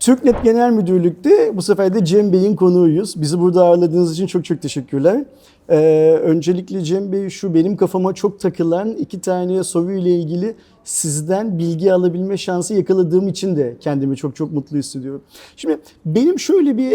TürkNet Genel Müdürlük'te bu sefer de Cem Bey'in konuğuyuz. Bizi burada ağırladığınız için çok çok teşekkürler. Ee, öncelikle Cem Bey şu benim kafama çok takılan iki tane soruyla ilgili sizden bilgi alabilme şansı yakaladığım için de kendimi çok çok mutlu hissediyorum. Şimdi benim şöyle bir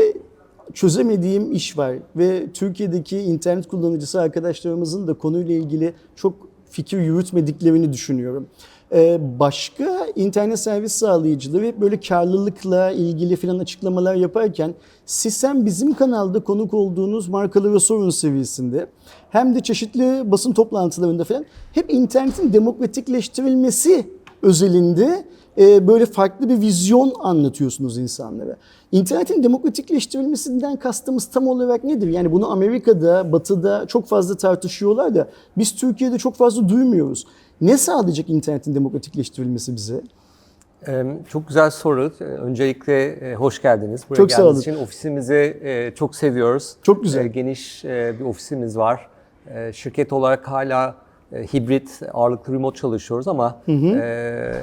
çözemediğim iş var ve Türkiye'deki internet kullanıcısı arkadaşlarımızın da konuyla ilgili çok fikir yürütmediklerini düşünüyorum. Ee, başka internet servis sağlayıcıları hep böyle karlılıkla ilgili filan açıklamalar yaparken siz hem bizim kanalda konuk olduğunuz markalı ve sorun seviyesinde hem de çeşitli basın toplantılarında falan hep internetin demokratikleştirilmesi özelinde e, böyle farklı bir vizyon anlatıyorsunuz insanlara. İnternetin demokratikleştirilmesinden kastımız tam olarak nedir? Yani bunu Amerika'da, Batı'da çok fazla tartışıyorlar da biz Türkiye'de çok fazla duymuyoruz. Ne sağlayacak internetin demokratikleştirilmesi bize? Ee, Çok güzel soru. Öncelikle e, hoş geldiniz. Buraya Çok geldiğiniz için ofisimizi e, çok seviyoruz. Çok güzel. Ee, Geniş e, bir ofisimiz var. Şirket olarak hala e, hibrit, ağırlıklı remote çalışıyoruz ama e,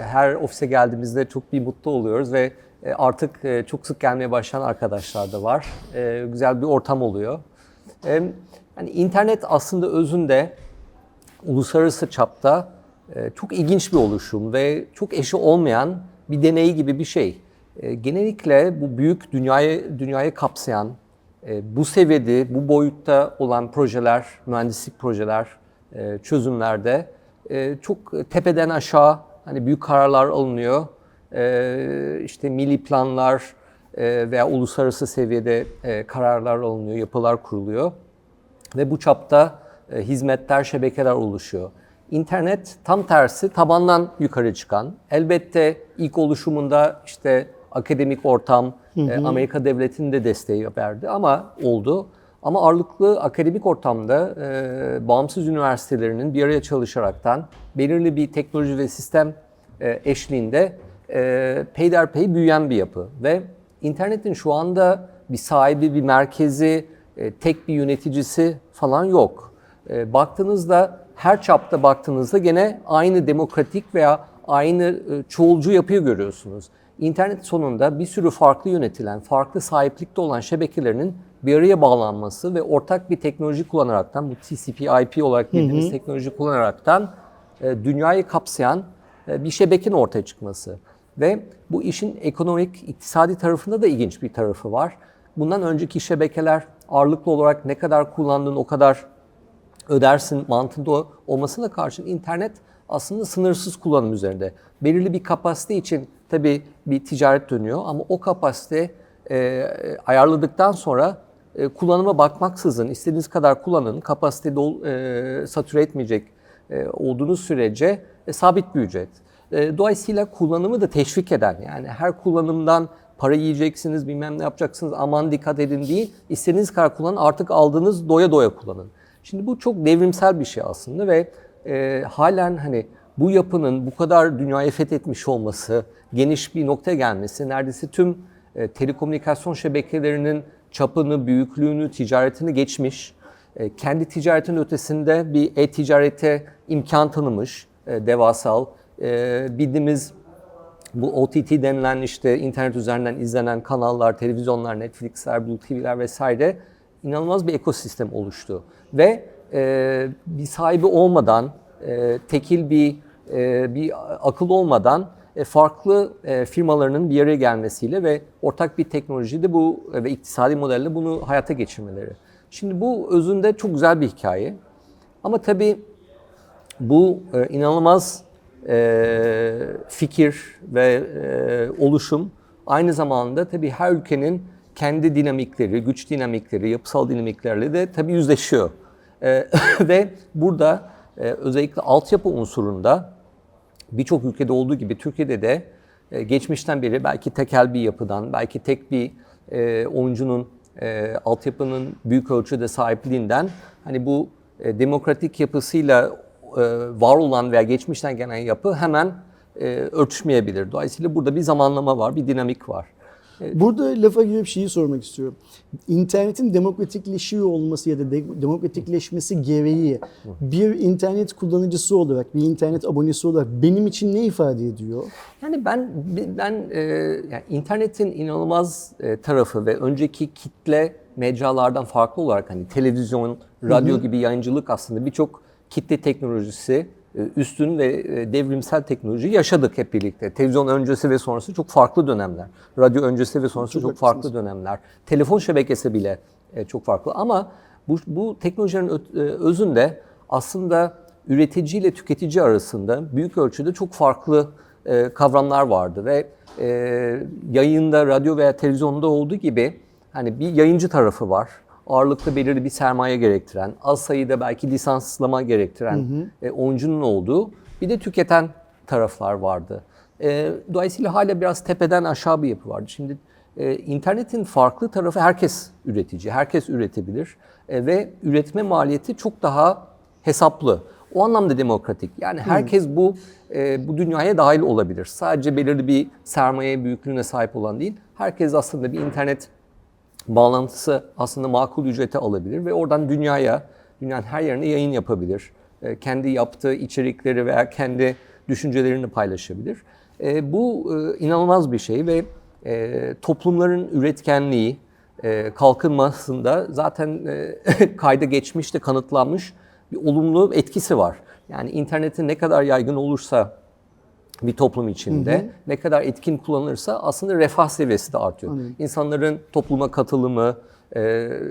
her ofise geldiğimizde çok bir mutlu oluyoruz ve e, artık e, çok sık gelmeye başlayan arkadaşlar da var. E, Güzel bir ortam oluyor. E, Yani internet aslında özünde uluslararası çapta e, çok ilginç bir oluşum ve çok eşi olmayan bir deney gibi bir şey. E, Genellikle bu büyük dünyayı dünyayı kapsayan, e, bu seviyede, bu boyutta olan projeler, mühendislik projeler, e, çözümlerde e, çok tepeden aşağı hani büyük kararlar alınıyor. İşte milli planlar veya uluslararası seviyede kararlar alınıyor, yapılar kuruluyor ve bu çapta hizmetler, şebekeler oluşuyor. İnternet tam tersi tabandan yukarı çıkan. Elbette ilk oluşumunda işte akademik ortam, e, Amerika devletinin de desteği verdi ama oldu. Ama ağırlıklı akademik ortamda e, bağımsız üniversitelerinin bir araya çalışaraktan belirli bir teknoloji ve sistem e, eşliğinde e, peyderpey büyüyen bir yapı. Ve internetin şu anda bir sahibi, bir merkezi, e, tek bir yöneticisi falan yok. E, baktığınızda her çapta baktığınızda gene aynı demokratik veya aynı e, çoğulcu yapıyı görüyorsunuz. İnternet sonunda bir sürü farklı yönetilen, farklı sahiplikte olan şebekelerinin bir araya bağlanması ve ortak bir teknoloji kullanaraktan, bu TCP/IP olarak bildiğimiz teknoloji kullanaraktan e, dünyayı kapsayan e, bir şebekenin ortaya çıkması. Ve bu işin ekonomik, iktisadi tarafında da ilginç bir tarafı var. Bundan önceki şebekeler ağırlıklı olarak ne kadar kullandığın o kadar ödersin mantığında olmasına karşın internet aslında sınırsız kullanım üzerinde. Belirli bir kapasite için tabii bir ticaret dönüyor ama o kapasite e, ayarladıktan sonra e, kullanıma bakmaksızın istediğiniz kadar kullanın, kapasite dol, e, satüre etmeyecek e, olduğunuz sürece e, sabit bir ücret. E, dolayısıyla kullanımı da teşvik eden yani her kullanımdan para yiyeceksiniz, bilmem ne yapacaksınız, aman dikkat edin değil. İstediğiniz kadar kullanın, artık aldığınız doya doya kullanın. Şimdi bu çok devrimsel bir şey aslında ve e, halen hani bu yapının bu kadar dünyayı fethetmiş olması, geniş bir noktaya gelmesi, neredeyse tüm e, telekomünikasyon şebekelerinin çapını, büyüklüğünü, ticaretini geçmiş, e, kendi ticaretin ötesinde bir e-ticarete imkan tanımış, e, devasal, e, bildiğimiz bu OTT denilen işte internet üzerinden izlenen kanallar, televizyonlar, Netflix'ler, Blue TV'ler vesaire inanılmaz bir ekosistem oluştu. Ve e, bir sahibi olmadan, e, tekil bir e, bir akıl olmadan e, farklı e, firmalarının bir araya gelmesiyle ve ortak bir teknolojide bu e, ve iktisadi modelle bunu hayata geçirmeleri. Şimdi bu özünde çok güzel bir hikaye. Ama tabii bu e, inanılmaz e, fikir ve e, oluşum aynı zamanda tabii her ülkenin kendi dinamikleri, güç dinamikleri, yapısal dinamiklerle de tabii yüzleşiyor. E, ve burada e, özellikle altyapı unsurunda birçok ülkede olduğu gibi Türkiye'de de e, geçmişten beri belki tekel bir yapıdan, belki tek bir e, oyuncunun e, altyapının büyük ölçüde sahipliğinden hani bu e, demokratik yapısıyla var olan veya geçmişten gelen yapı hemen örtüşmeyebilir. Dolayısıyla burada bir zamanlama var, bir dinamik var. Burada lafa girip şeyi sormak istiyorum. İnternetin demokratikleşiyor olması ya da de- demokratikleşmesi gereği bir internet kullanıcısı olarak, bir internet abonesi olarak benim için ne ifade ediyor? Yani ben ben e, yani internetin inanılmaz e, tarafı ve önceki kitle mecralardan farklı olarak hani televizyon, radyo gibi yayıncılık aslında birçok kitle teknolojisi üstün ve e, devrimsel teknoloji yaşadık hep birlikte. Televizyon öncesi ve sonrası çok farklı dönemler. Radyo öncesi ve sonrası çok, farklı dönemler. Telefon şebekesi bile e, çok farklı ama bu, bu teknolojilerin e, özünde aslında üretici ile tüketici arasında büyük ölçüde çok farklı e, kavramlar vardı ve e, yayında, radyo veya televizyonda olduğu gibi hani bir yayıncı tarafı var. Ağırlıklı belirli bir sermaye gerektiren, az sayıda belki lisanslama gerektiren e, oyuncunun olduğu bir de tüketen taraflar vardı. E, dolayısıyla hala biraz tepeden aşağı bir yapı vardı. Şimdi e, internetin farklı tarafı herkes üretici, herkes üretebilir E, ve üretme maliyeti çok daha hesaplı. O anlamda demokratik. Yani herkes bu e, bu dünyaya dahil olabilir. Sadece belirli bir sermaye büyüklüğüne sahip olan değil. Herkes aslında bir internet bağlantısı aslında makul ücrete alabilir ve oradan dünyaya, dünyanın her yerine yayın yapabilir. E, kendi yaptığı içerikleri veya kendi düşüncelerini paylaşabilir. E, bu e, inanılmaz bir şey ve e, toplumların üretkenliği, e, kalkınmasında zaten e, kayda geçmiş de kanıtlanmış bir olumlu etkisi var. Yani internetin ne kadar yaygın olursa bir toplum içinde ne kadar etkin kullanılırsa aslında refah seviyesi de artıyor. İnsanların topluma katılımı, e,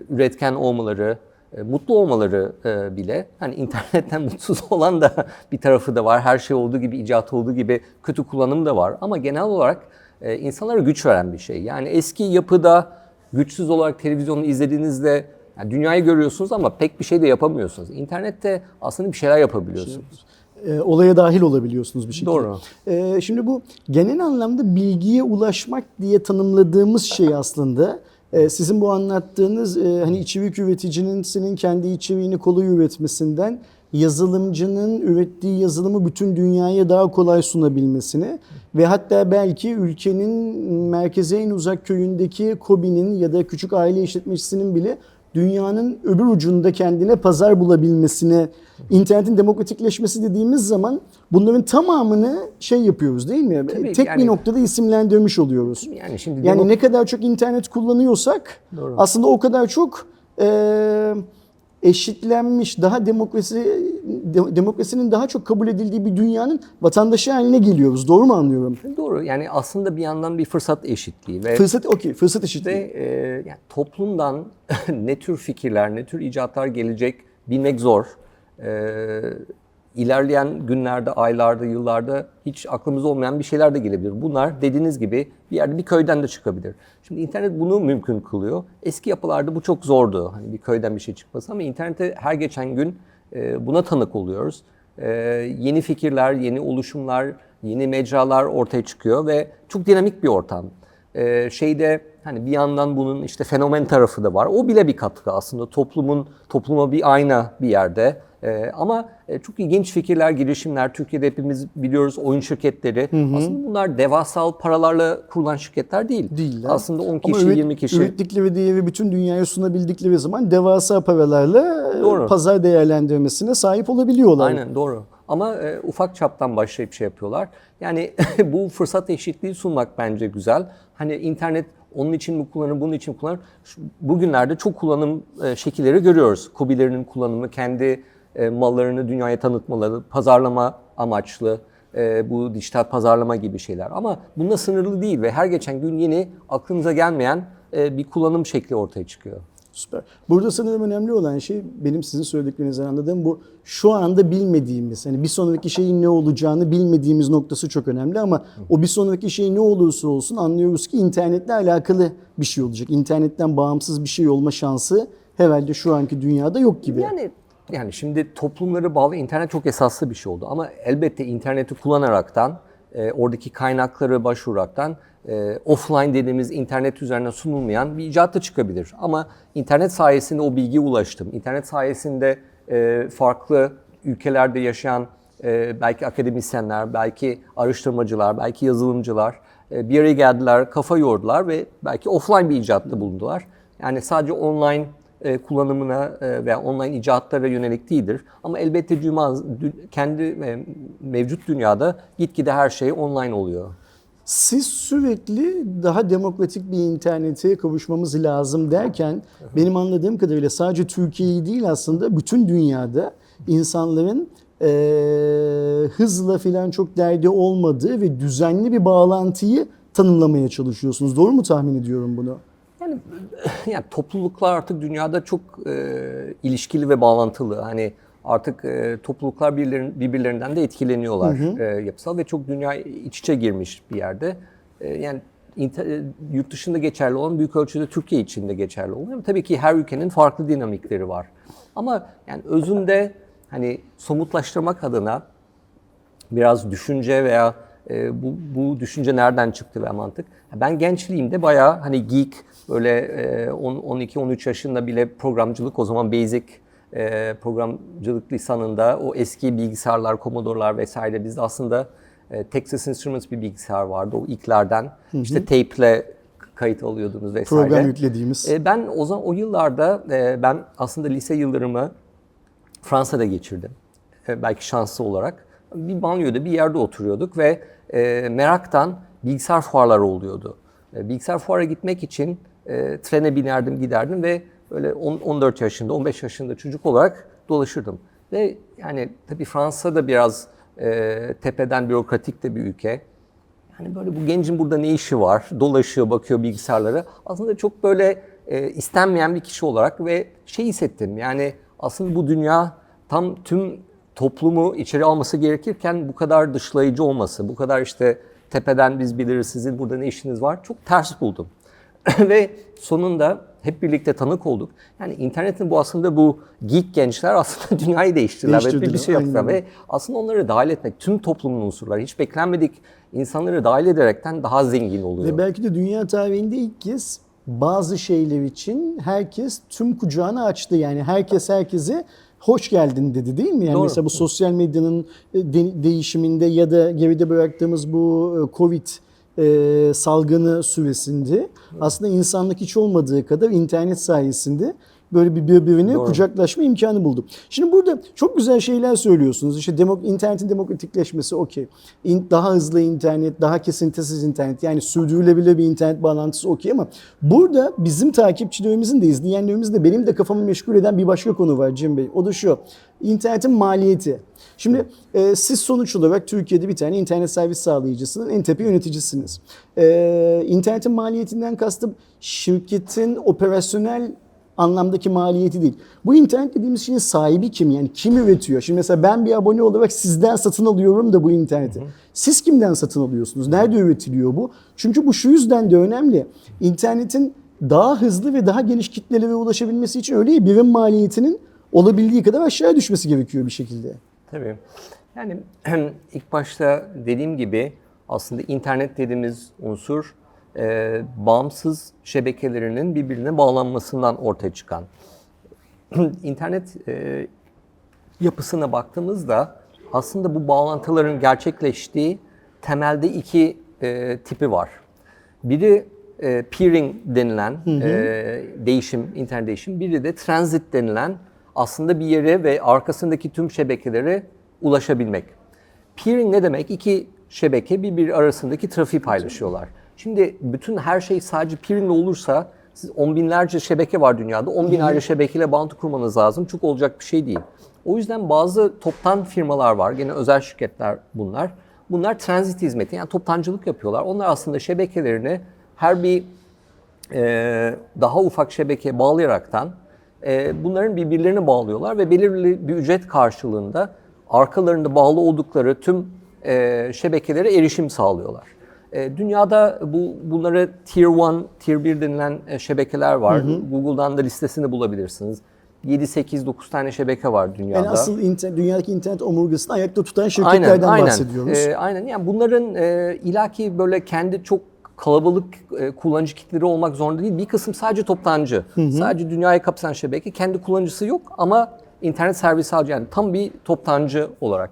üretken olmaları, e, mutlu olmaları e, bile hani internetten mutsuz olan da bir tarafı da var. Her şey olduğu gibi, icat olduğu gibi kötü kullanım da var. Ama genel olarak e, insanlara güç veren bir şey. Yani eski yapıda güçsüz olarak televizyonu izlediğinizde yani dünyayı görüyorsunuz ama pek bir şey de yapamıyorsunuz. İnternette aslında bir şeyler yapabiliyorsunuz. E, olaya dahil olabiliyorsunuz bir şekilde. Doğru. E, şimdi bu genel anlamda bilgiye ulaşmak diye tanımladığımız şey aslında e, sizin bu anlattığınız e, hani içerik üreticinin senin kendi içeriğini kolay üretmesinden yazılımcının ürettiği yazılımı bütün dünyaya daha kolay sunabilmesini ve hatta belki ülkenin merkeze en uzak köyündeki KOBİ'nin ya da küçük aile işletmecisinin bile dünyanın öbür ucunda kendine pazar bulabilmesine internetin demokratikleşmesi dediğimiz zaman bunların tamamını şey yapıyoruz değil mi? Tabii, Tek bir yani- noktada isimlendirmiş oluyoruz. Yani şimdi Yani ne kadar çok internet kullanıyorsak Doğru. aslında o kadar çok e, eşitlenmiş, daha demokrasi de- demokrasinin daha çok kabul edildiği bir dünyanın vatandaşı haline geliyoruz. Doğru mu anlıyorum? Doğru. Yani aslında bir yandan bir fırsat eşitliği ve Fırsat okey, fırsat ve eşitliği. e, yani toplumdan ne tür fikirler, ne tür icatlar gelecek bilmek zor. E, ilerleyen günlerde, aylarda, yıllarda hiç aklımızda olmayan bir şeyler de gelebilir. Bunlar dediğiniz gibi bir yerde bir köyden de çıkabilir. Şimdi internet bunu mümkün kılıyor. Eski yapılarda bu çok zordu. Hani bir köyden bir şey çıkması ama internette her geçen gün e, buna tanık oluyoruz. E, yeni fikirler, yeni oluşumlar, yeni mecralar ortaya çıkıyor ve çok dinamik bir ortam. Ee, şeyde hani bir yandan bunun işte fenomen tarafı da var. O bile bir katkı aslında toplumun topluma bir ayna bir yerde. Ee, ama e, çok ilginç fikirler, girişimler. Türkiye'de hepimiz biliyoruz oyun şirketleri. Aslında bunlar devasal paralarla kurulan şirketler değil. Değiller. Aslında 10 Ama kişi, üret- 20 kişi. Ürettikleri değeri bütün dünyaya sunabildikleri zaman devasa paralarla e, Doğru. pazar değerlendirmesine sahip olabiliyorlar. Aynen doğru. Ama e, ufak çaptan başlayıp şey yapıyorlar. Yani bu fırsat eşitliği sunmak bence güzel. Hani internet onun için mi kullanır, bunun için mi kullanır? Bugünlerde çok kullanım e, şekilleri görüyoruz. Kobilerinin kullanımı, kendi e, mallarını dünyaya tanıtmaları, pazarlama amaçlı, e, bu dijital pazarlama gibi şeyler. Ama bununla sınırlı değil ve her geçen gün yeni aklınıza gelmeyen e, bir kullanım şekli ortaya çıkıyor. Süper. Burada sanırım önemli olan şey benim sizin söylediklerinizden anladığım bu şu anda bilmediğimiz hani bir sonraki şeyin ne olacağını bilmediğimiz noktası çok önemli ama o bir sonraki şey ne olursa olsun anlıyoruz ki internetle alakalı bir şey olacak. İnternetten bağımsız bir şey olma şansı herhalde şu anki dünyada yok gibi. Yani yani şimdi toplumları bağlı internet çok esaslı bir şey oldu ama elbette interneti kullanaraktan e, oradaki kaynakları başvuraraktan e, offline dediğimiz internet üzerine sunulmayan bir icat da çıkabilir. Ama internet sayesinde o bilgiye ulaştım. İnternet sayesinde e, farklı ülkelerde yaşayan e, belki akademisyenler, belki araştırmacılar, belki yazılımcılar e, bir araya geldiler, kafa yordular ve belki offline bir icatta bulundular. Yani sadece online e, kullanımına e, veya online icatlara yönelik değildir. Ama elbette dü- kendi e, mevcut dünyada gitgide her şey online oluyor. Siz sürekli daha demokratik bir internete kavuşmamız lazım derken benim anladığım kadarıyla sadece Türkiye'yi değil aslında bütün dünyada insanların eee, hızla filan çok derdi olmadığı ve düzenli bir bağlantıyı tanımlamaya çalışıyorsunuz. Doğru mu tahmin ediyorum bunu? Yani, yani topluluklar artık dünyada çok e, ilişkili ve bağlantılı. Hani artık e, topluluklar birbirlerin, birbirlerinden de etkileniyorlar e, yapısal ve çok dünya iç içe girmiş bir yerde. E, yani inter- e, yurt dışında geçerli olan büyük ölçüde Türkiye için de geçerli oluyor. Tabii ki her ülkenin farklı dinamikleri var. Ama yani özünde hani somutlaştırmak adına biraz düşünce veya e, bu, bu düşünce nereden çıktı ve mantık. Ben gençliğimde bayağı hani geek böyle e, 12-13 yaşında bile programcılık o zaman basic e, programcılık lisanında o eski bilgisayarlar, Commodore'lar vesaire bizde aslında e, Texas Instruments bir bilgisayar vardı o ilklerden. İşte tape'le kayıt alıyordunuz vesaire. Program yüklediğimiz. E, ben o zaman o yıllarda e, ben aslında lise yıllarımı Fransa'da geçirdim. E, belki şanslı olarak. Bir banyoda bir yerde oturuyorduk ve e, meraktan bilgisayar fuarları oluyordu. E, bilgisayar fuara gitmek için e, trene binerdim giderdim ve böyle 10, 14 yaşında 15 yaşında çocuk olarak dolaşırdım. Ve yani tabii Fransa da biraz e, tepeden bürokratik de bir ülke. Yani böyle bu gencin burada ne işi var? Dolaşıyor, bakıyor bilgisayarlara. Aslında çok böyle e, istenmeyen bir kişi olarak ve şey hissettim. Yani aslında bu dünya tam tüm toplumu içeri alması gerekirken bu kadar dışlayıcı olması, bu kadar işte tepeden biz biliriz sizin burada ne işiniz var çok ters buldum. ve sonunda hep birlikte tanık olduk. Yani internetin bu aslında bu geek gençler aslında dünyayı değiştirdiler ve bir, Değiştirdiler, şey yaptılar ve aslında onları dahil etmek, tüm toplumun unsurları, hiç beklenmedik insanları dahil ederekten daha zengin oluyor. Ve belki de dünya tarihinde ilk kez bazı şeyler için herkes tüm kucağını açtı. Yani herkes herkese hoş geldin dedi değil mi? Yani Doğru. mesela bu sosyal medyanın e, de- değişiminde ya da geride bıraktığımız bu e, Covid e, salgını süresinde. Aslında insanlık hiç olmadığı kadar internet sayesinde böyle bir birbirini Doğru. kucaklaşma imkanı bulduk. Şimdi burada çok güzel şeyler söylüyorsunuz. İşte demok internetin demokratikleşmesi okey. Daha hızlı internet, daha kesintisiz internet yani sürdürülebilir bir internet bağlantısı okey ama burada bizim takipçilerimizin de izleyenlerimizin de benim de kafamı meşgul eden bir başka konu var Cem Bey. O da şu. İnternetin maliyeti. Şimdi e, siz sonuç olarak Türkiye'de bir tane internet servis sağlayıcısının en tepe yöneticisiniz. E, internetin maliyetinden kastım şirketin operasyonel anlamdaki maliyeti değil. Bu internet dediğimiz şeyin sahibi kim? Yani kim üretiyor? Şimdi mesela ben bir abone olarak sizden satın alıyorum da bu interneti. Siz kimden satın alıyorsunuz? Nerede üretiliyor bu? Çünkü bu şu yüzden de önemli. İnternetin daha hızlı ve daha geniş kitlelere ulaşabilmesi için öyle birim maliyetinin olabildiği kadar aşağıya düşmesi gerekiyor bir şekilde. Tabii. Yani ilk başta dediğim gibi aslında internet dediğimiz unsur e, bağımsız şebekelerinin birbirine bağlanmasından ortaya çıkan. internet e, yapısına baktığımızda aslında bu bağlantıların gerçekleştiği temelde iki e, tipi var. Biri e, peering denilen e, değişim, internet değişim. Biri de transit denilen aslında bir yere ve arkasındaki tüm şebekelere ulaşabilmek. Peering ne demek? İki şebeke birbiri arasındaki trafiği paylaşıyorlar. Şimdi bütün her şey sadece peering olursa siz on binlerce şebeke var dünyada. On bin ayrı şebekeyle bağlantı kurmanız lazım. Çok olacak bir şey değil. O yüzden bazı toptan firmalar var. Gene özel şirketler bunlar. Bunlar transit hizmeti yani toptancılık yapıyorlar. Onlar aslında şebekelerini her bir e, daha ufak şebekeye bağlayaraktan e, bunların birbirlerine bağlıyorlar ve belirli bir ücret karşılığında arkalarında bağlı oldukları tüm e, şebekelere erişim sağlıyorlar. E, dünyada bu bunları Tier 1, Tier 1 denilen e, şebekeler var. Google'dan da listesini bulabilirsiniz. 7, 8, 9 tane şebeke var dünyada. Yani asıl inter- dünyadaki internet omurgasını ayakta tutan şirketlerden bahsediyoruz. Ee, aynen. Yani bunların e, ilaki böyle kendi çok kalabalık e, kullanıcı kitleri olmak zorunda değil. Bir kısım sadece toptancı. Sadece dünyayı kapsayan şebeke. Kendi kullanıcısı yok ama internet servisi alıyor. Yani tam bir toptancı olarak.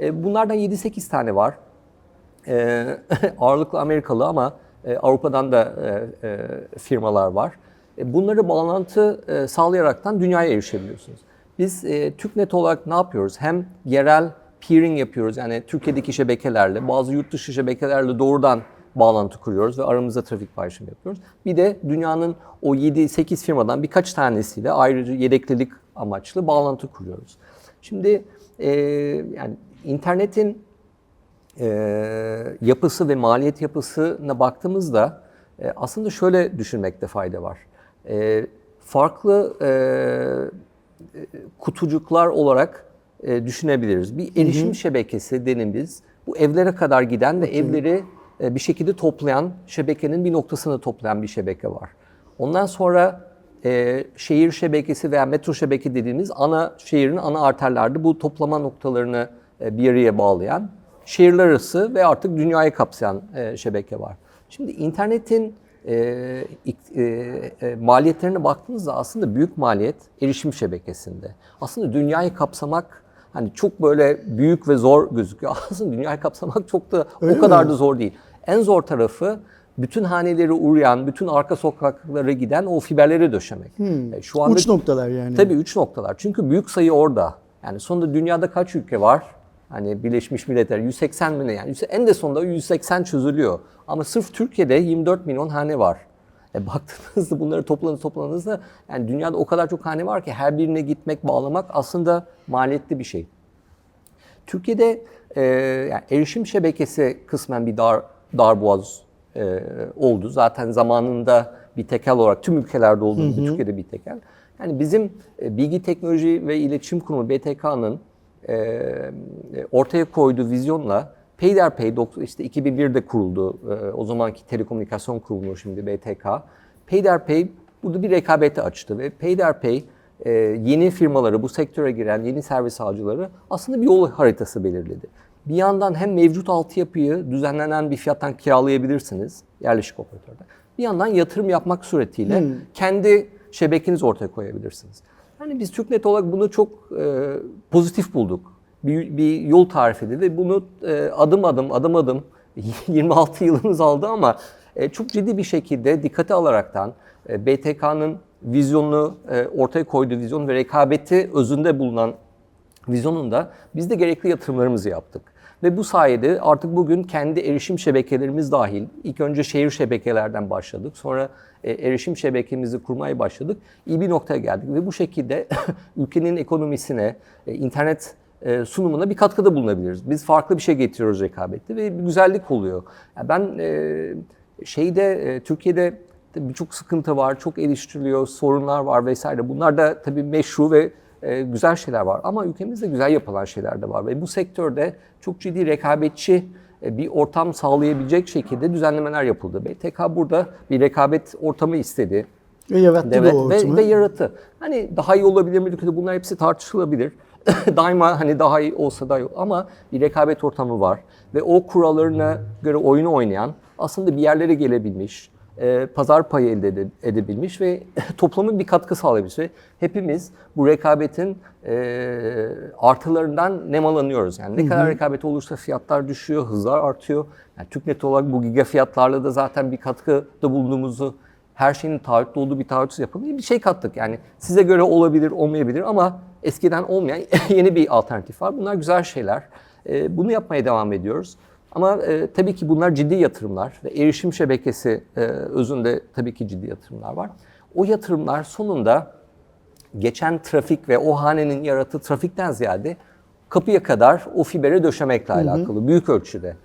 E, bunlardan 7-8 tane var. E, ağırlıklı Amerikalı ama e, Avrupa'dan da e, e, firmalar var. E, bunları bağlantı e, sağlayaraktan dünyaya erişebiliyorsunuz. Biz e, TÜKNET olarak ne yapıyoruz? Hem yerel peering yapıyoruz yani Türkiye'deki şebekelerle, bazı yurt dışı şebekelerle doğrudan bağlantı kuruyoruz ve aramızda trafik paylaşımı yapıyoruz. Bir de dünyanın o 7-8 firmadan birkaç tanesiyle ayrıca yedeklilik amaçlı bağlantı kuruyoruz. Şimdi e, yani internetin e, yapısı ve maliyet yapısına baktığımızda e, aslında şöyle düşünmekte fayda var. E, farklı e, kutucuklar olarak e, düşünebiliriz. Bir erişim şebekesi denin biz. Bu evlere kadar giden ve evleri e, bir şekilde toplayan, şebekenin bir noktasını toplayan bir şebeke var. Ondan sonra e, şehir şebekesi veya metro şebeke dediğimiz ana şehrin ana arterlerde bu toplama noktalarını e, bir araya bağlayan şehirler arası ve artık dünyayı kapsayan e, şebeke var. Şimdi internetin e, e, e, maliyetlerine baktığınızda aslında büyük maliyet erişim şebekesinde. Aslında dünyayı kapsamak hani çok böyle büyük ve zor gözüküyor. Aslında dünyayı kapsamak çok da Öyle o kadar mi? da zor değil. En zor tarafı bütün haneleri uğrayan, bütün arka sokaklara giden o fiberleri döşemek. E, Şu anda Uç noktalar yani. Tabii üç noktalar. Çünkü büyük sayı orada. Yani sonunda dünyada kaç ülke var? Hani Birleşmiş Milletler 180 mi ne yani? En de sonunda 180 çözülüyor. Ama sırf Türkiye'de 24 milyon hane var. E baktığınızda bunları toplanır toplanırsa yani dünyada o kadar çok hane var ki her birine gitmek, bağlamak aslında maliyetli bir şey. Türkiye'de e, yani erişim şebekesi kısmen bir dar darboğaz e, oldu. Zaten zamanında bir tekel olarak tüm ülkelerde olduğu gibi Türkiye'de bir tekel. Yani bizim e, Bilgi Teknoloji ve İletişim Kurumu BTK'nın ortaya koyduğu vizyonla Peyderpey işte 2001'de kuruldu. E, o zamanki telekomünikasyon kurumu şimdi BTK. Peyderpey burada bir rekabeti açtı ve Peyderpey e, yeni firmaları, bu sektöre giren yeni servis sağcıları aslında bir yol haritası belirledi. Bir yandan hem mevcut altyapıyı düzenlenen bir fiyattan kiralayabilirsiniz yerleşik operatörde. Bir yandan yatırım yapmak suretiyle kendi şebekenizi ortaya koyabilirsiniz. Yani biz TürkNet olarak bunu çok e, pozitif bulduk. Bir, bir yol tarif edildi bunu e, adım adım adım adım 26 yılımız aldı ama e, çok ciddi bir şekilde dikkate alaraktan e, BTK'nın vizyonunu e, ortaya koyduğu vizyon ve rekabeti özünde bulunan vizyonunda biz de gerekli yatırımlarımızı yaptık. Ve bu sayede artık bugün kendi erişim şebekelerimiz dahil, ilk önce şehir şebekelerden başladık, sonra erişim şebekemizi kurmaya başladık. İyi bir noktaya geldik ve bu şekilde ülkenin ekonomisine, e, internet e, sunumuna bir katkıda bulunabiliriz. Biz farklı bir şey getiriyoruz rekabette ve bir güzellik oluyor. Yani ben e, şeyde e, Türkiye'de birçok sıkıntı var, çok eleştiriliyor, sorunlar var vesaire. Bunlar da tabii meşru ve e, güzel şeyler var ama ülkemizde güzel yapılan şeyler de var ve bu sektörde çok ciddi rekabetçi e, bir ortam sağlayabilecek şekilde düzenlemeler yapıldı. BTK burada bir rekabet ortamı istedi. Ve yarattı Evet, bu ve, ve yarattı. Hani daha iyi olabilir mi bunlar hepsi tartışılabilir. Daima hani daha iyi olsa da yok ama bir rekabet ortamı var ve o kurallarına göre oyunu oynayan aslında bir yerlere gelebilmiş, e, pazar payı elde ede- edebilmiş ve toplumun bir katkı sağlayabilmiş ve hepimiz bu rekabetin e, artılarından nemalanıyoruz. Yani ne kadar rekabet olursa fiyatlar düşüyor, hızlar artıyor. Yani TÜKNET olarak bu giga fiyatlarla da zaten bir katkıda bulunduğumuzu her şeyin taahhütlü olduğu bir taahhütsüz yapılmış bir şey kattık. Yani size göre olabilir, olmayabilir ama eskiden olmayan yeni bir alternatif var. Bunlar güzel şeyler. Ee, bunu yapmaya devam ediyoruz. Ama e, tabii ki bunlar ciddi yatırımlar ve erişim şebekesi e, özünde tabii ki ciddi yatırımlar var. O yatırımlar sonunda geçen trafik ve o hanenin yarattığı trafikten ziyade kapıya kadar o fibere döşemekle alakalı büyük ölçüde.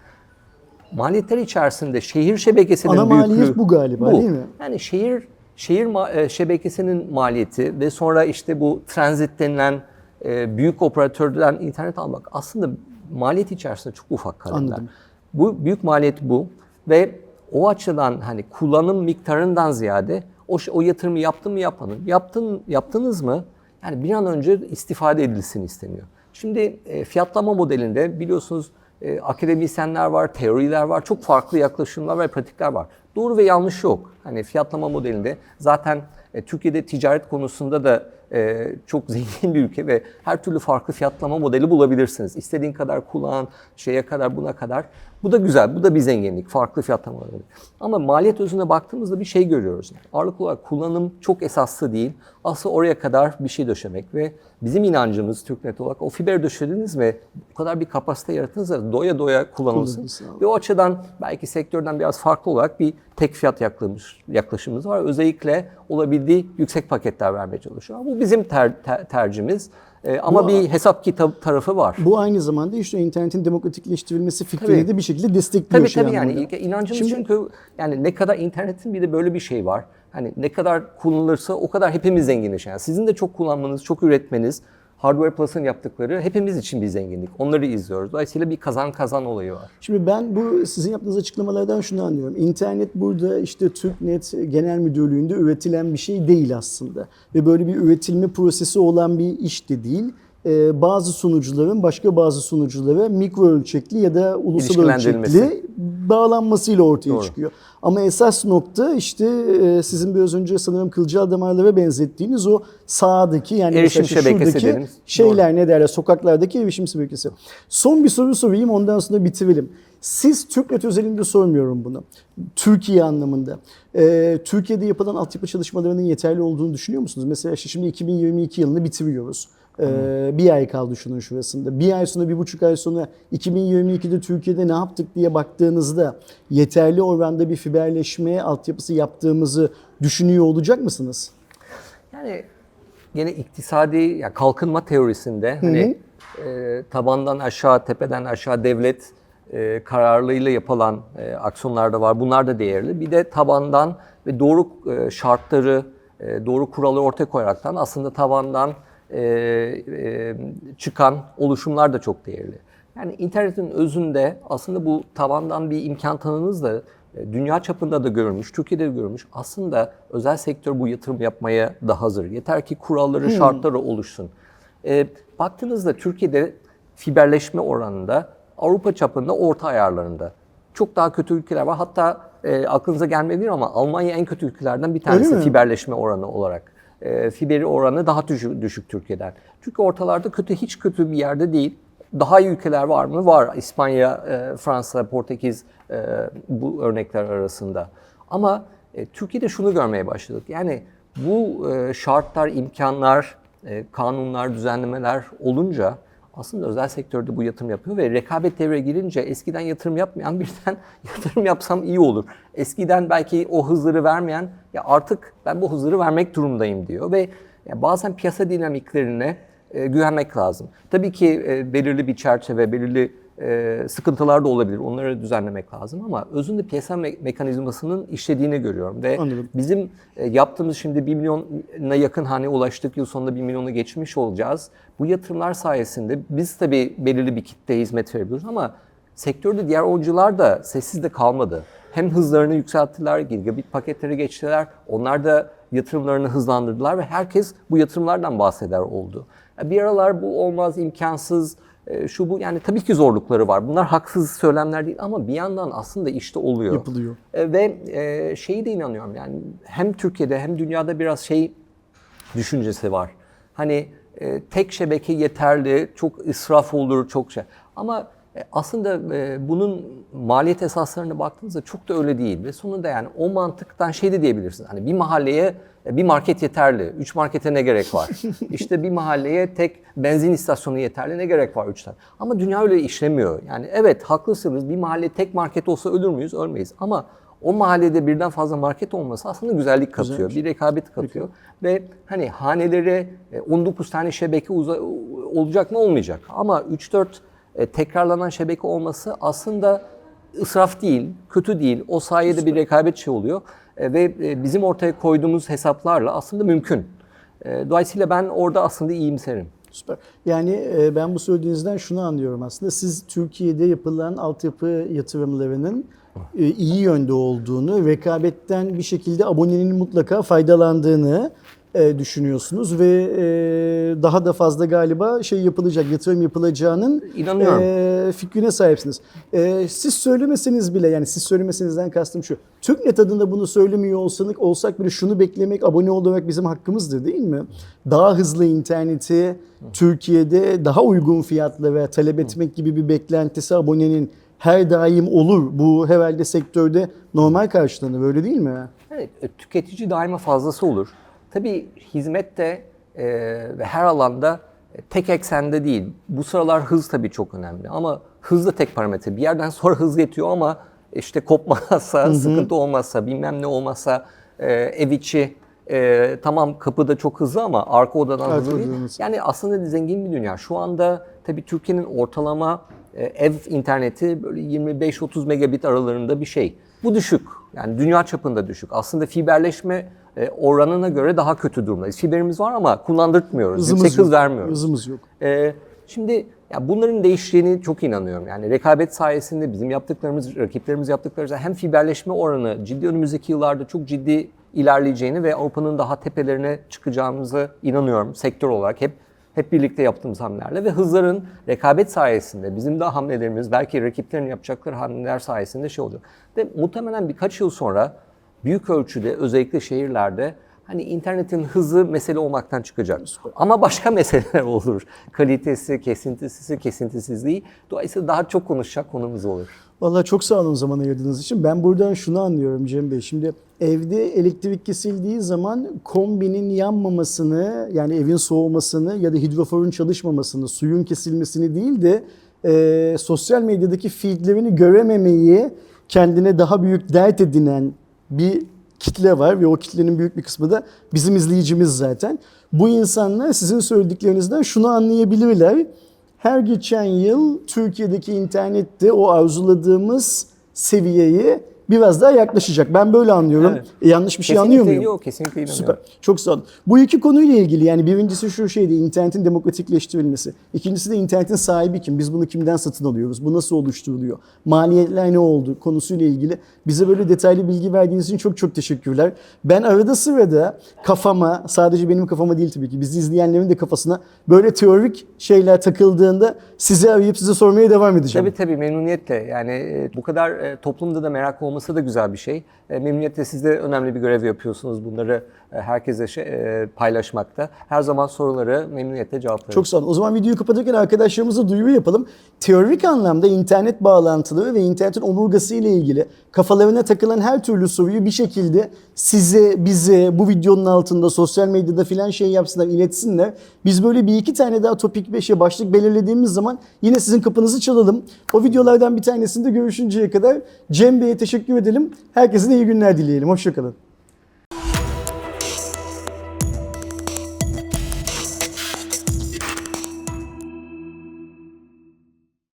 Maliyetler içerisinde şehir şebekesinin Ana büyüklüğü maliyet bu galiba, değil mi? Yani şehir şehir e, şebekesinin maliyeti ve sonra işte bu transit denilen e, büyük operatörden internet almak aslında maliyet içerisinde çok ufak kalemler. Anladım. Bu büyük maliyet bu ve o açıdan hani kullanım miktarından ziyade o o yatırımı yaptın mı yapmadın. Yaptın yaptınız mı? Yani bir an önce istifade edilsin isteniyor. Şimdi e, fiyatlama modelinde biliyorsunuz e, akademisyenler var, teoriler var, çok farklı yaklaşımlar ve pratikler var. Doğru ve yanlış yok. Hani fiyatlama modelinde zaten e, Türkiye'de ticaret konusunda da e, çok zengin bir ülke ve her türlü farklı fiyatlama modeli bulabilirsiniz. İstediğin kadar kullan, şeye kadar buna kadar. Bu da güzel, bu da bir zenginlik, farklı fiyatlama modeli. Ama maliyet özüne baktığımızda bir şey görüyoruz. Ağırlıklı olarak kullanım çok esaslı değil. Asıl oraya kadar bir şey döşemek ve bizim inancımız Türknet olarak o fiber döşediniz ve bu kadar bir kapasite yarattınız da doya doya kullanılsın. Kullanılsın. Ve o açıdan belki sektörden biraz farklı olarak bir tek fiyat yaklaşımımız, yaklaşımımız var. Özellikle olabildiği yüksek paketler vermeye çalışıyor. Bu bizim ter, ter- tercihimiz. Ee, ama Bu- bir hesap kitap tarafı var. Bu aynı zamanda işte internetin demokratikleştirilmesi fikrini Tabii. de bir şekilde destekliyor. Tabii şey tabii yani anlamında. ilk- inancımız Şimdi- çünkü yani ne kadar internetin bir de böyle bir şey var. Hani ne kadar kullanılırsa o kadar hepimiz zenginleşiyor. Yani sizin de çok kullanmanız, çok üretmeniz, Hardware Plus'ın yaptıkları hepimiz için bir zenginlik. Onları izliyoruz. Dolayısıyla bir kazan kazan olayı var. Şimdi ben bu sizin yaptığınız açıklamalardan şunu anlıyorum. İnternet burada işte TürkNet Genel Müdürlüğü'nde üretilen bir şey değil aslında. Ve böyle bir üretilme prosesi olan bir iş de değil. Ee, bazı sunucuların başka bazı sunuculara mikro ölçekli ya da ulusal ölçekli bağlanmasıyla ortaya Doğru. çıkıyor. Ama esas nokta işte e, sizin biraz önce sanırım kılcal damarlara benzettiğiniz o sağdaki yani Erişim işte şebekesi şeyler ne derler sokaklardaki erişim şebekesi. Son bir soru sorayım ondan sonra bitirelim. Siz TürkNet özelinde sormuyorum bunu. Türkiye anlamında. Ee, Türkiye'de yapılan altyapı çalışmalarının yeterli olduğunu düşünüyor musunuz? Mesela işte şimdi 2022 yılını bitiriyoruz. Ee, bir ay kaldı şunun şurasında. Bir ay sonra, bir buçuk ay sonra 2022'de Türkiye'de ne yaptık diye baktığınızda yeterli oranda bir fiberleşme altyapısı yaptığımızı düşünüyor olacak mısınız? Yani gene iktisadi ya kalkınma teorisinde hani e, tabandan aşağı, tepeden aşağı devlet e, kararlılığıyla yapılan e, aksiyonlar da var. Bunlar da değerli. Bir de tabandan ve doğru e, şartları, e, doğru kuralları ortaya koyaraktan aslında tabandan e, e, çıkan oluşumlar da çok değerli. Yani internetin özünde aslında bu tabandan bir imkan tanınız da e, dünya çapında da görülmüş, Türkiye'de de görülmüş. Aslında özel sektör bu yatırım yapmaya da hazır. Yeter ki kuralları, şartları oluşsun. E, baktığınızda Türkiye'de fiberleşme oranında Avrupa çapında orta ayarlarında. Çok daha kötü ülkeler var. Hatta e, aklınıza gelmeyebilir ama Almanya en kötü ülkelerden bir tanesi fiberleşme oranı olarak. E, fiberi oranı daha düşük, düşük Türkiye'den. Çünkü ortalarda kötü hiç kötü bir yerde değil. Daha iyi ülkeler var mı? Var. İspanya, e, Fransa, Portekiz e, bu örnekler arasında. Ama e, Türkiye'de şunu görmeye başladık. Yani bu e, şartlar, imkanlar, e, kanunlar, düzenlemeler olunca aslında özel sektörde bu yatırım yapıyor ve rekabet devreye girince eskiden yatırım yapmayan birden yatırım yapsam iyi olur. Eskiden belki o hızları vermeyen ya artık ben bu hızları vermek durumdayım diyor ve bazen piyasa dinamiklerine e, güvenmek lazım. Tabii ki e, belirli bir çerçeve, belirli e, sıkıntılar da olabilir. Onları düzenlemek lazım ama özünde piyasa me- mekanizmasının işlediğini görüyorum ve Anladım. bizim e, yaptığımız şimdi 1 milyona yakın hane ulaştık. Yıl sonunda 1 milyonu geçmiş olacağız. Bu yatırımlar sayesinde biz tabii belirli bir kitleye hizmet verebiliyoruz ama sektörde diğer oyuncular da sessiz de kalmadı. Hem hızlarını yükselttiler, gigabit paketleri geçtiler. Onlar da yatırımlarını hızlandırdılar ve herkes bu yatırımlardan bahseder oldu. Bir aralar bu olmaz, imkansız, şu bu yani tabii ki zorlukları var. Bunlar haksız söylemler değil ama bir yandan aslında işte oluyor. Yapılıyor. E, Ve e, şeyi de inanıyorum yani hem Türkiye'de hem dünyada biraz şey düşüncesi var. Hani e, tek şebeke yeterli, çok israf olur, çok şey. Ama aslında e, bunun maliyet esaslarına baktığınızda çok da öyle değil. Ve sonunda yani o mantıktan şey de diyebilirsiniz. Hani bir mahalleye e, bir market yeterli. Üç markete ne gerek var? işte bir mahalleye tek benzin istasyonu yeterli. Ne gerek var üç tane? Ama dünya öyle işlemiyor. Yani evet haklısınız. Bir mahalle tek market olsa ölür müyüz? Ölmeyiz. Ama o mahallede birden fazla market olması aslında güzellik katıyor. Bir rekabet katıyor. Ve hani hanelere e, 19 tane şebeke olacak mı olmayacak. Ama 3-4 e, tekrarlanan şebeke olması aslında israf değil, kötü değil. O sayede bir rekabet şey oluyor. E, Ve e, bizim ortaya koyduğumuz hesaplarla aslında mümkün. E, Dolayısıyla ben orada aslında iyimserim. Süper. Yani ben bu söylediğinizden şunu anlıyorum aslında. Siz Türkiye'de yapılan altyapı yatırımlarının iyi yönde olduğunu, rekabetten bir şekilde abonenin mutlaka faydalandığını e, düşünüyorsunuz ve e, daha da fazla galiba şey yapılacak, yatırım yapılacağının İnanıyorum. e, fikrine sahipsiniz. E, siz söylemeseniz bile yani siz söylemesenizden kastım şu. TürkNet adında bunu söylemiyor olsak, olsak bile şunu beklemek, abone olmak bizim hakkımızdır değil mi? Daha hızlı interneti Türkiye'de daha uygun fiyatlara talep etmek gibi bir beklentisi abonenin her daim olur. Bu herhalde sektörde normal karşılanır öyle değil mi? Evet, tüketici daima fazlası olur. Tabii hizmet de e, ve her alanda e, tek eksende değil. Bu sıralar hız tabii çok önemli ama hız da tek parametre. Bir yerden sonra hız yetiyor ama işte kopmazsa, sıkıntı olmazsa, bilmem ne olmazsa e, ev içi e, tamam kapıda çok hızlı ama arka odadan hızlı değil. Yani aslında zengin bir dünya. Şu anda tabii Türkiye'nin ortalama e, ev interneti böyle 25-30 megabit aralarında bir şey. Bu düşük. Yani dünya çapında düşük. Aslında fiberleşme e, oranına göre daha kötü durumdayız. Fiberimiz var ama kullandırtmıyoruz. Hızımız Yüksek hız vermiyoruz. Hızımız yok. Ee, şimdi ya bunların değişeceğini çok inanıyorum. Yani rekabet sayesinde bizim yaptıklarımız, rakiplerimiz yaptıkları hem fiberleşme oranı ciddi önümüzdeki yıllarda çok ciddi ilerleyeceğini ve Avrupa'nın daha tepelerine çıkacağımızı inanıyorum sektör olarak hep hep birlikte yaptığımız hamlelerle ve hızların rekabet sayesinde bizim de hamlelerimiz belki rakiplerin yapacakları hamleler sayesinde şey oluyor. Ve muhtemelen birkaç yıl sonra büyük ölçüde özellikle şehirlerde hani internetin hızı mesele olmaktan çıkacak. Ama başka meseleler olur. Kalitesi, kesintisi, kesintisizliği. Dolayısıyla daha çok konuşacak konumuz olur. Vallahi çok sağ olun zaman ayırdığınız için. Ben buradan şunu anlıyorum Cem Bey. Şimdi evde elektrik kesildiği zaman kombinin yanmamasını yani evin soğumasını ya da hidroforun çalışmamasını, suyun kesilmesini değil de e, sosyal medyadaki feedlerini görememeyi kendine daha büyük dert edinen bir kitle var ve o kitlenin büyük bir kısmı da bizim izleyicimiz zaten. Bu insanlar sizin söylediklerinizden şunu anlayabilirler. Her geçen yıl Türkiye'deki internette o arzuladığımız seviyeye biraz daha yaklaşacak. Ben böyle anlıyorum. Evet. E, yanlış bir şey anlıyor muyum? Yok, kesinlikle inanıyorum. Süper. Çok sağ olun. Bu iki konuyla ilgili yani birincisi şu şeydi internetin demokratikleştirilmesi. İkincisi de internetin sahibi kim? Biz bunu kimden satın alıyoruz? Bu nasıl oluşturuluyor? Maliyetler ne oldu? Konusuyla ilgili bize böyle detaylı bilgi verdiğiniz için çok çok teşekkürler. Ben arada sırada kafama, sadece benim kafama değil tabii ki, bizi izleyenlerin de kafasına böyle teorik şeyler takıldığında sizi arayıp size sormaya devam edeceğim. Tabii tabii memnuniyetle. Yani e, bu kadar e, toplumda da merak olması da güzel bir şey. E, Memnuniyetle siz de önemli bir görev yapıyorsunuz. Bunları e, herkese şey, e, paylaşmakta. Her zaman soruları memnuniyetle cevaplarım. Çok sağ olun. O zaman videoyu kapatırken arkadaşlarımıza duyuru yapalım. Teorik anlamda internet bağlantıları ve internetin omurgası ile ilgili kafalarına takılan her türlü soruyu bir şekilde size, bize, bu videonun altında, sosyal medyada filan şey yapsınlar, iletsinler. Biz böyle bir iki tane daha topik 5'e başlık belirlediğimiz zaman yine sizin kapınızı çalalım. O videolardan bir tanesinde görüşünceye kadar Cem Bey'e teşekkür edelim. Herkese de iyi günler dileyelim. Hoşçakalın.